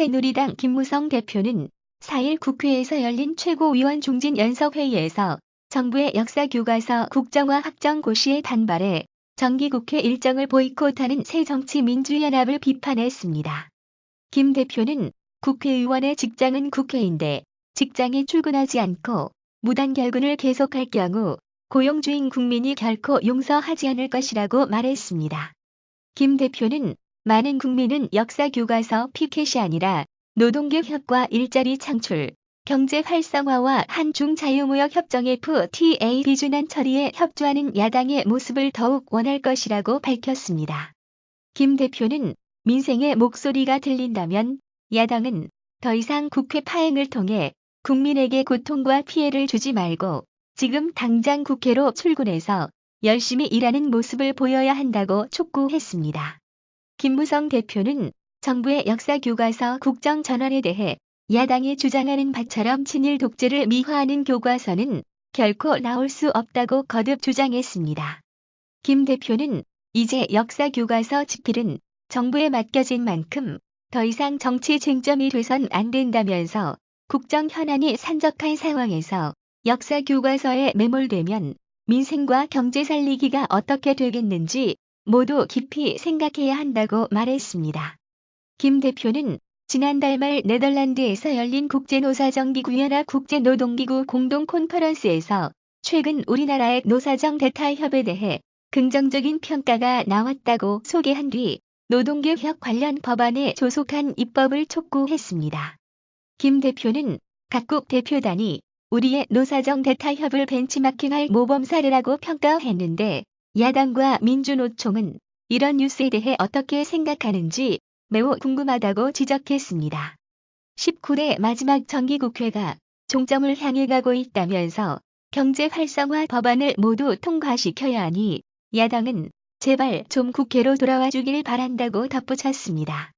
새누리당 김무성 대표는 4일 국회에서 열린 최고위원 중진 연석회의에서 정부의 역사교과서 국정화 확정 고시에 반발해 정기국회 일정을 보이콧하는 새정치민주연합을 비판했습니다. 김 대표는 국회의원의 직장은 국회인데 직장에 출근하지 않고 무단결근을 계속할 경우 고용주인 국민이 결코 용서하지 않을 것이라고 말했습니다. 김 대표는 많은 국민은 역사 교과서 피켓이 아니라 노동개혁과 일자리 창출, 경제 활성화와 한중 자유무역 협정 FTA 비준안 처리에 협조하는 야당의 모습을 더욱 원할 것이라고 밝혔습니다. 김 대표는 민생의 목소리가 들린다면 야당은 더 이상 국회 파행을 통해 국민에게 고통과 피해를 주지 말고 지금 당장 국회로 출근해서 열심히 일하는 모습을 보여야 한다고 촉구했습니다. 김무성 대표는 정부의 역사 교과서 국정 전환에 대해 야당이 주장하는 바처럼 친일 독재를 미화하는 교과서는 결코 나올 수 없다고 거듭 주장했습니다. 김 대표는 이제 역사 교과서 집필은 정부에 맡겨진 만큼 더 이상 정치 쟁점이 돼선 안 된다면서 국정 현안이 산적한 상황에서 역사 교과서에 매몰되면 민생과 경제 살리기가 어떻게 되겠는지 모두 깊이 생각해야 한다고 말했습니다. 김 대표는 지난달 말 네덜란드에서 열린 국제노사정기구연합 국제노동기구 공동 콘퍼런스에서 최근 우리나라의 노사정 대타협에 대해 긍정적인 평가가 나왔다고 소개한 뒤 노동개혁 관련 법안에 조속한 입법을 촉구했습니다. 김 대표는 각국 대표단이 우리의 노사정 대타협을 벤치마킹할 모범 사례라고 평가했는데 야당과 민주노총은 이런 뉴스에 대해 어떻게 생각하는지 매우 궁금하다고 지적했습니다. 19대 마지막 정기국회가 종점을 향해 가고 있다면서 경제 활성화 법안을 모두 통과시켜야 하니 야당은 제발 좀 국회로 돌아와 주길 바란다고 덧붙였습니다.